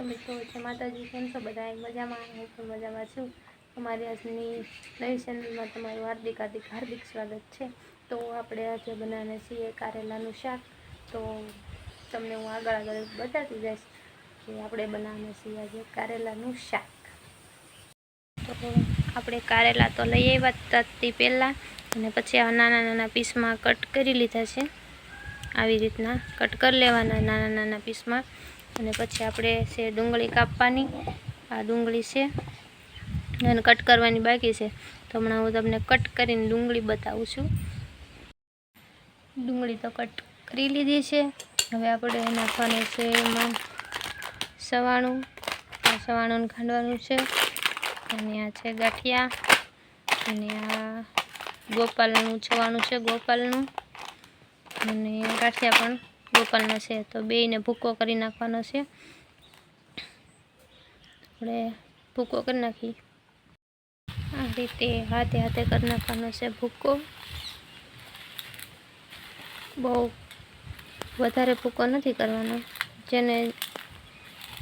તો મિત્રો છે માતાજી. કેમ છો બધા મજામાં? હું પણ મજામાં છું. અમારી આજની નવી ચેનલમાં તમારું હાર્દિક હાર્દિક હાર્દિક સ્વાગત છે. તો આપણે આજે બનાવીને છીએ કારેલાનું શાક. તો તમને હું આગળ આગળ બતાવતી જઈશ કે આપણે બનાવીને છીએ આજે કારેલાનું શાક. તો આપણે કારેલા તો લઈ આવ્યા તતી પહેલાં અને પછી આ નાના નાના પીસમાં કટ કરી લીધા છે. આવી રીતના કટ કરી લેવાના નાના નાના પીસમાં. અને પછી આપણે છે ડુંગળી કાપવાની. આ ડુંગળી છે. અને કટ કરવાની બાકી છે. તો હમણાં હું તમને કટ કરીને ડુંગળી બતાવું છું. ડુંગળી તો કટ કરી લીધી છે. હવે આપણે નાખવાનું છે એમાં સવાણું. સવાણું ખાંડવાનું છે. અને આ છે ગાંઠિયા. અને આ ગોપાલનું છવાણું છે ગોપાલનું. અને ગાંઠિયા પણ ગોપાલના છે, તો બેયને ભૂકો કરી નાખવાનો છે. આપણે ભૂકો કરી નાખી આ રીતે હાથે હાથે કરી નાખવાનો છે ભૂકો. બહુ વધારે ભૂકો નથી કરવાનો. જેને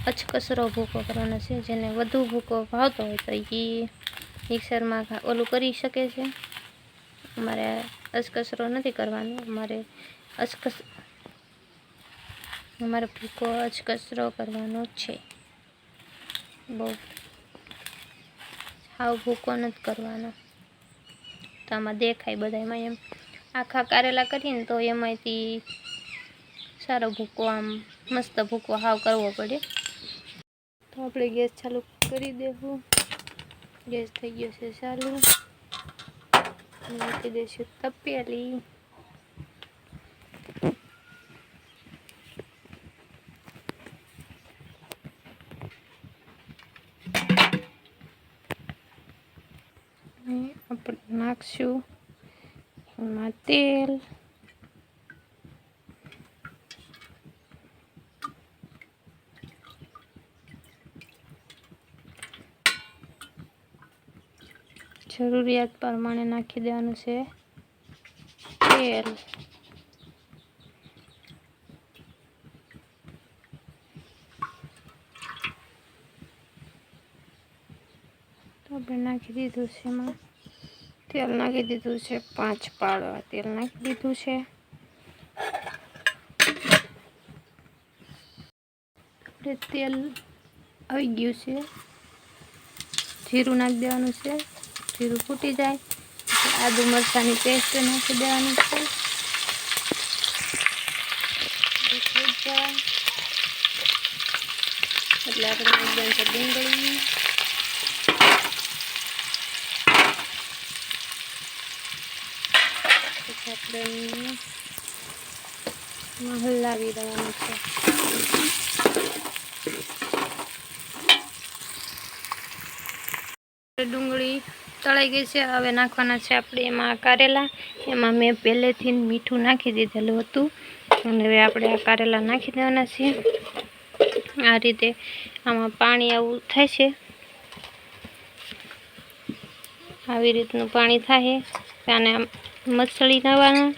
અચકસરો ભૂકો કરવાનો છે, જેને વધુ ભૂકો ભાવતો હોય તો એ મિક્સરમાં ઓલું કરી શકે છે. અમારે અચકસરો નથી કરવાનો. અમારે અચકસ અમારે ભૂકો જ કચરો કરવાનો છે. બહુ. સાવ ભૂકો નથી કરવાનો. તો આમાં દેખાય બધા એમાં. એમ આખા કારેલા કરીને તો એમાંથી સારો ભૂકો આમ મસ્ત ભૂકો હાવ કરવો પડે. તો આપણે ગેસ ચાલુ કરી દેવું ગેસ થઈ ગયો છે ચાલુ. મૂકી દઈશું તપેલી. આપણે નાખશું એમાં તેલ જરૂરિયાત પ્રમાણે નાખી દેવાનું છે. તેલ. તો આપણે નાખી દીધું છે એમાં. તેલ નાખી દીધું છે, પાંચ પાડવા તેલ નાખી દીધું છે. આપણે તેલ આવી ગયું છે. જીરું નાખી દેવાનું છે, જીરું ફૂટી જાય. આદુ મરચાંની પેસ્ટ નાખી દેવાની છે ફૂટી જાય એટલે આપણે નાખી દેવાનું છે ડુંગળી પછી આપણે એમાં હલાવી દેવાનું છે ડુંગળી તળાઈ ગઈ છે. હવે નાખવાના છે આપણે એમાં કારેલા. એમાં મેં પહેલેથી મીઠું નાખી દીધેલું હતું. અને હવે આપણે આ કારેલા નાખી દેવાના છે આ રીતે આમાં પાણી આવું થાય છે. આવી રીતનું પાણી થાય અને મસળી નાખવાનું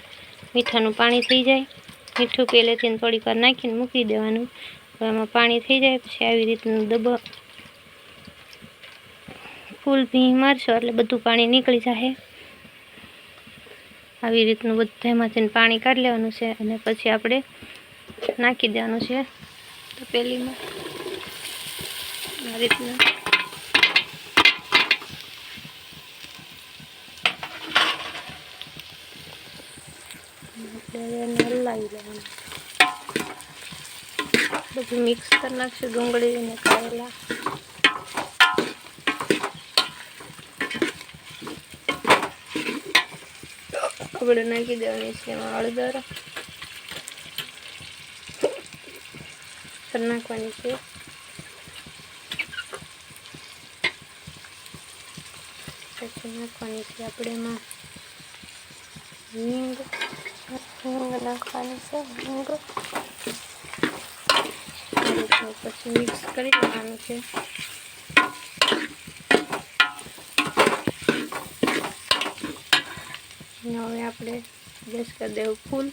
મીઠાનું પાણી થઈ જાય. મીઠું પહેલેથી થોડીક વાર નાખીને મૂકી દેવાનું. એમાં પાણી થઈ જાય, પછી આવી રીતનું દબ ફૂલ ભી મારશો એટલે બધું પાણી નીકળી જાય આવી રીતનું બધામાંથી પાણી કાઢી લેવાનું છે અને પછી આપણે નાખી દેવાનું છે તો પહેલીમાં આ રીતનું આપણે એને હલાવી લેવાનું બધું મિક્સ કરી નાખશું, ડુંગળી અને કારેલા. આપણે નાખી દેવાની છે એમાં હળદર. નાખવાની છે. પછી નાખવાની છે આપણે એમાં હિંગ. હિંગ નાખવાની છે હિંગ પછી મિક્સ કરી દેવાનું છે હવે આપણે ગેસ કરી દેવું ફૂલ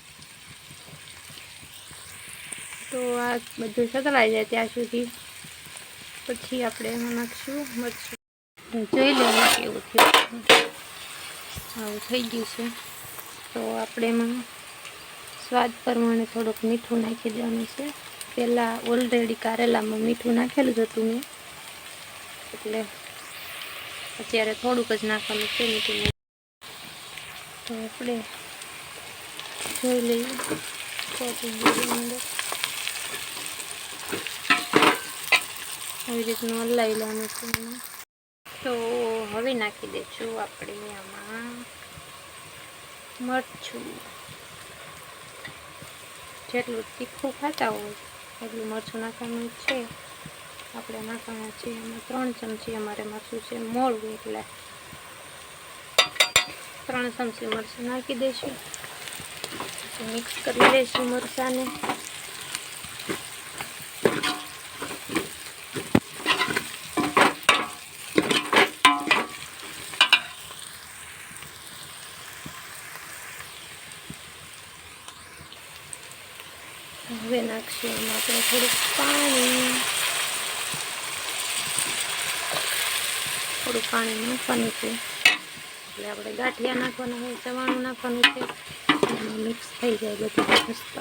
તો આ બધું સતળાઈ જાય ત્યાં સુધી પછી આપણે એમાં નાખશું મરચું જોઈ લેવું કેવું થયું આવું થઈ ગયું છે તો આપણે એમાં સ્વાદ પ્રમાણે થોડુંક મીઠું નાખી દેવાનું છે. પહેલાં ઓલરેડી કારેલામાં મીઠું નાખેલું જ હતું મેં. એટલે અત્યારે થોડુંક જ નાખવાનું છે મીઠું તો આપણે જોઈ લઈએ. અંદર આવી રીતનું હલાવી લેવાનું છે. તો હવે નાખી દઈશું આપણે આમાં. મરચું. જેટલું તીખું ખાતા હોય, એટલું મરચું નાખવાનું છે. આપણે નાખવાના છે એમાં ત્રણ ચમચી અમારે મરચું છે, મોળું એટલે ત્રણ ચમચી મરચું નાખી દઈશું. મિક્સ કરી લઈશું મરચાંને હવે નાખશું થોડુંક પાણી. થોડું પાણી નાખવાનું છે. એટલે આપણે ગાંઠિયા નાખવાના હોય, ચવાણું નાખવાનું છે. મિક્સ થઈ જાય બધું મસ્ત.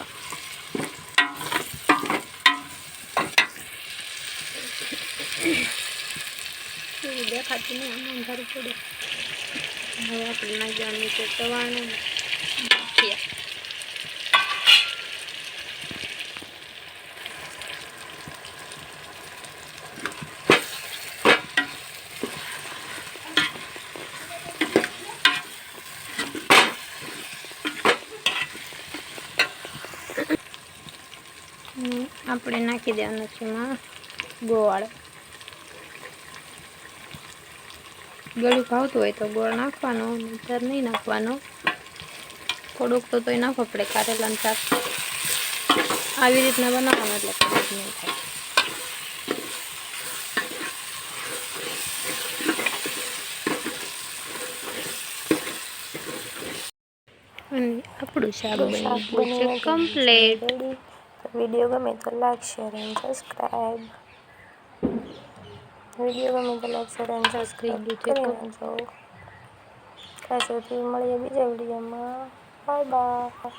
એવું દેખાતું નહીં, આમ અંધારું હવે આપણે નાખવાનું છે ચવાણું ગાંઠિયા હમ, આપણે નાખી દેવાનું છે એમાં ગોળ. ગળું ભાવતું હોય તો ગોળ નાખવાનો નહીંતર નહીં નાખવાનો. થોડુંક તો તોય નાખો પડે કારેલાનું શાક આવી રીતના બનાવવાનું એટલે કદાચ નહીં થાય. અને આપણું શાક બની ગયું છે કમ્પ્લેટ વીડિયો ગમે તો like share and subscribe. Video ગમે તો લાઈક શેર એન્ડ સબસ્ક્રાઈબ કરી નાખજો. ત્યાં સુધી મળીએ બીજા વિડીયોમાં. Bye bye.